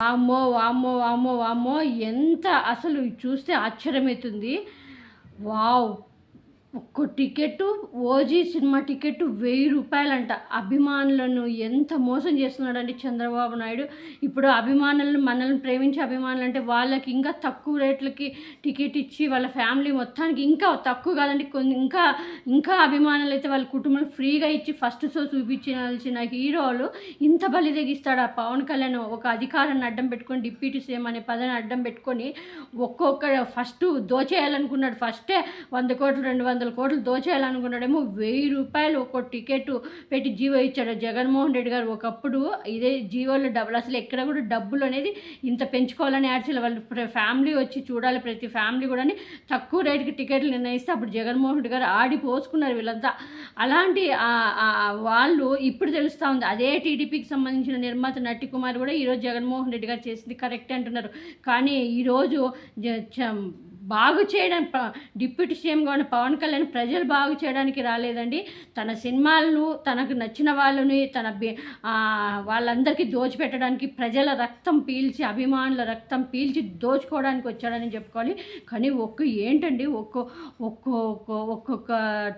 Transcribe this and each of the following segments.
వామ్మో వామ్మో వామ్మో వామ్మో ఎంత అసలు చూస్తే ఆశ్చర్యమవుతుంది వావ్. ఒక్క టికెట్ ఓజీ సినిమా టికెట్ వెయ్యి రూపాయలంట. అభిమానులను ఎంత మోసం చేస్తున్నాడండి చంద్రబాబు నాయుడు. ఇప్పుడు అభిమానులను మనల్ని ప్రేమించే అభిమానులు అంటే వాళ్ళకి ఇంకా తక్కువ రేట్లకి టికెట్ ఇచ్చి వాళ్ళ ఫ్యామిలీ మొత్తానికి ఇంకా తక్కువ కాదండి. కొన్ని ఇంకా ఇంకా అభిమానులు అయితే వాళ్ళ కుటుంబం ఫ్రీగా ఇచ్చి ఫస్ట్ షో చూపించాల్సిన హీరోలు ఇంత బలి తెగిస్తాడు? ఆ పవన్ కళ్యాణ్ ఒక అధికారాన్ని అడ్డం పెట్టుకొని డిప్యూటీ సీఎం అనే పదాన్ని అడ్డం పెట్టుకొని ఒక్కొక్క ఫస్ట్ దోచేయాలనుకున్నాడు. ఫస్టే వంద కోట్లు రెండు వందల వందల కోట్లు దోచేయాలనుకున్నాడేమో వెయ్యి రూపాయలు ఒక్కో టికెట్ పెట్టి జీవో ఇచ్చాడు జగన్మోహన్ రెడ్డి గారు. ఒకప్పుడు ఇదే జీవోలో డబ్బులు అసలు ఎక్కడ కూడా డబ్బులు అనేది ఇంత పెంచుకోవాలని యాడ్చాలి వాళ్ళు ఫ్యామిలీ వచ్చి చూడాలి ప్రతి ఫ్యామిలీ కూడా తక్కువ రేటుకి టికెట్లు నిర్ణయిస్తే అప్పుడు జగన్మోహన్ రెడ్డి గారు ఆడిపోసుకున్నారు వీళ్ళంతా. అలాంటి వాళ్ళు ఇప్పుడు తెలుస్తూ ఉంది. అదే టీడీపీకి సంబంధించిన నిర్మాత నటి కుమార్ కూడా ఈరోజు జగన్మోహన్ రెడ్డి గారు చేసింది కరెక్ట్ అంటున్నారు. కానీ ఈరోజు బాగు చేయడం డిప్యూటీ సీఎంగా ఉన్న పవన్ కళ్యాణ్ ప్రజలు బాగు చేయడానికి రాలేదండి. తన సినిమాలను తనకు నచ్చిన వాళ్ళని తన వాళ్ళందరికీ దోచిపెట్టడానికి ప్రజల రక్తం పీల్చి అభిమానుల రక్తం పీల్చి దోచుకోవడానికి వచ్చాడని చెప్పుకోవాలి. కానీ ఒక్క ఏంటండి? ఒక్కో ఒక్కొక్క ఒక్కొక్క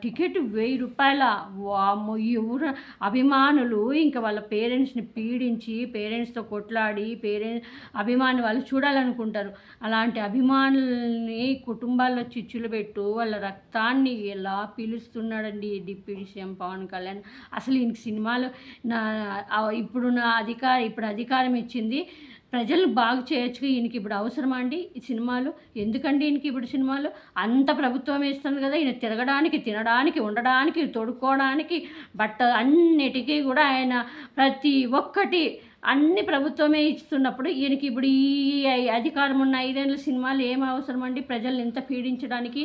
టికెట్ వెయ్యి రూపాయల. వామ్మో ఈ అభిమానులు ఇంకా వాళ్ళ పేరెంట్స్ని పీడించి పేరెంట్స్తో కొట్లాడి పేరెంట్స్ అభిమాని వాళ్ళు చూడాలనుకుంటారు. అలాంటి అభిమానుల్ని కుటుంబాల్లో చిచ్చులు పెట్టు వాళ్ళ రక్తాన్ని ఎలా పీలుస్తున్నాడండి ఈ డిప్యూటీ సీఎం పవన్ కళ్యాణ్. అసలు ఈయనకి సినిమాలు నా ఇప్పుడు నా అధికార ఇప్పుడు అధికారం ఇచ్చింది ప్రజలు బాగు చేయొచ్చు ఈయనకి ఇప్పుడు అవసరమా అండి ఈ సినిమాలు? ఎందుకండి ఈయనకి ఇప్పుడు సినిమాలు? అంత ప్రభుత్వం ఇస్తుంది కదా ఈయన తిరగడానికి తినడానికి ఉండడానికి తొడుక్కోవడానికి బట్ట అన్నిటికీ కూడా ఆయన ప్రతి ఒక్కటి అన్ని ప్రభుత్వమే ఇస్తున్నప్పుడు ఈయనకి ఇప్పుడు ఈ అధికారం ఉన్న ఐదేళ్ళ సినిమాలు ఏం అవసరం అండి ప్రజల్ని ఎంత పీడించడానికి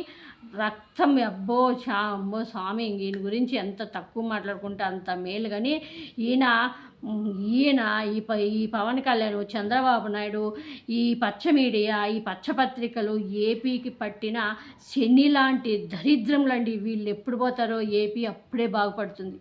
రక్తం అబ్బో చా అమ్మో స్వామి ఈయన గురించి ఎంత తక్కువ మాట్లాడుకుంటే అంత మేలు. కానీ ఈయన ఈయన ఈ ప ఈ పవన్ కళ్యాణ్ చంద్రబాబు నాయుడు ఈ పచ్చ మీడియా ఈ పచ్చపత్రికలు ఏపీకి పట్టిన శని లాంటి దరిద్రం లాంటి వీళ్ళు ఎప్పుడు పోతారో ఏపీ అప్పుడే బాగుపడుతుంది.